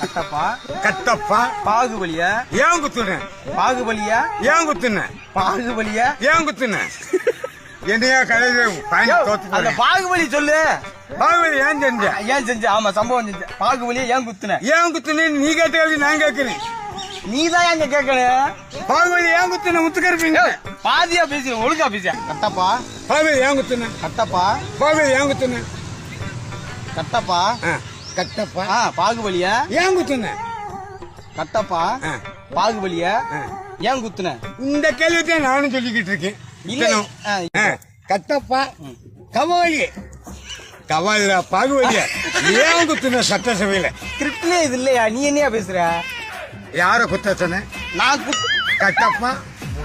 கட்டப்பா. கட்டப்பா. பாகுபலியா? ஏன் குத்துன பாகுபலியா? ஏன் குத்துன பாகுபலியா? ஏன் குத்துன என்னையா தோத்து அந்த பாகுபலி சொல்லு. பாகுபலி ஏன் செஞ்ச? ஏன் செஞ்ச? ஆமா சம்பவம் செஞ்ச. பாகுபலியா ஏன் குத்துன? ஏன் குத்துன நீ கேட்ட நான் கேட்கிறேன். நீ தான் எங்க கேட்கணும் பாகுபலி ஏன் குத்துன? முத்துக்கருப்பீங்க பாதியா பேசி ஒழுங்கா பேசியா கட்டப்பா. பாகுபலி ஏன் குத்துன? கட்டப்பா. பாகுபலி ஏன் குத்துன? கட்டப்பா. கட்டப்பா. பாகுபலியா? ஏன் குத்துன? கட்டப்பா? பாகுபலியா. ஏன் குத்துன? இந்த கேள்வி தான் நானும் சொல்லிக்கிட்டு இருக்கேன் கட்டப்பா கவாலி. கவாலியா பாகுபலியா? ஏன் குத்துன சட்டசபையில? கிரிப்ட்லே இது இல்லையா? நீ என்னையா பேசுற? யார குத்த சொன்ன? நான் கட்டப்பா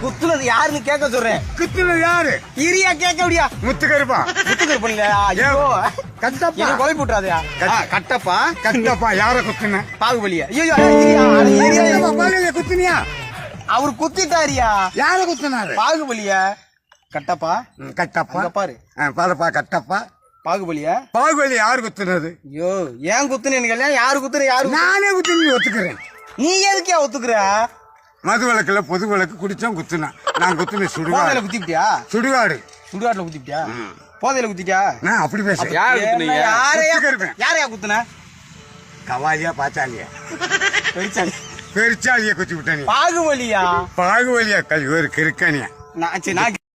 குத்துனது யாருன்னு கேட்க சொல்றேன். குத்துனது யாரு? இரியா கேட்க முடியா? முத்துக்கருப்பா. குத்துக்கள் பண்ணல ஐயோ. கட்டப்பா. கொலை போட்டுறாதயா? கட்- கட்டப்பா கட்டப்பா. யார குத்துன? பாகுபலியா. ஐயோ. பாகுபலியா குத்துனியா? அவர் குத்திட்டாரியா யார குத்துனாரு? பாகுபலியா. கட்டப்பா? கட்டப்பா. பாரு. பாருப்பா கட்டப்பா. பாகுபலியா. பாகுபலி யாரு குத்துனது? ஐயோ ஏன் குத்துனேன்னு கேள்வி யாரு குத்துற யாரு நானே குத்துனு ஒத்துக்கிறேன். நீ எதுக்கே ஒத்துக்குற? மது விளக்குல பொது விளக்கு குடிச்சோம் குத்துனான் நான் குத்துன போதையில சுடுகாடு குத்திட்டியா சுடுகாடு. சுடுகாட்டுல குத்திட்டியா போதையில குத்திட்டியா நான் அப்படி குத்துனீங்க? யாரையா குத்துன? கவாலியா பாச்சாலியா? பெருச்சாலி. பெருச்சாலிய குத்தி விட்ட நீ பாகுபலியா? பாகுபலியா கல் ஒரு சரி நான்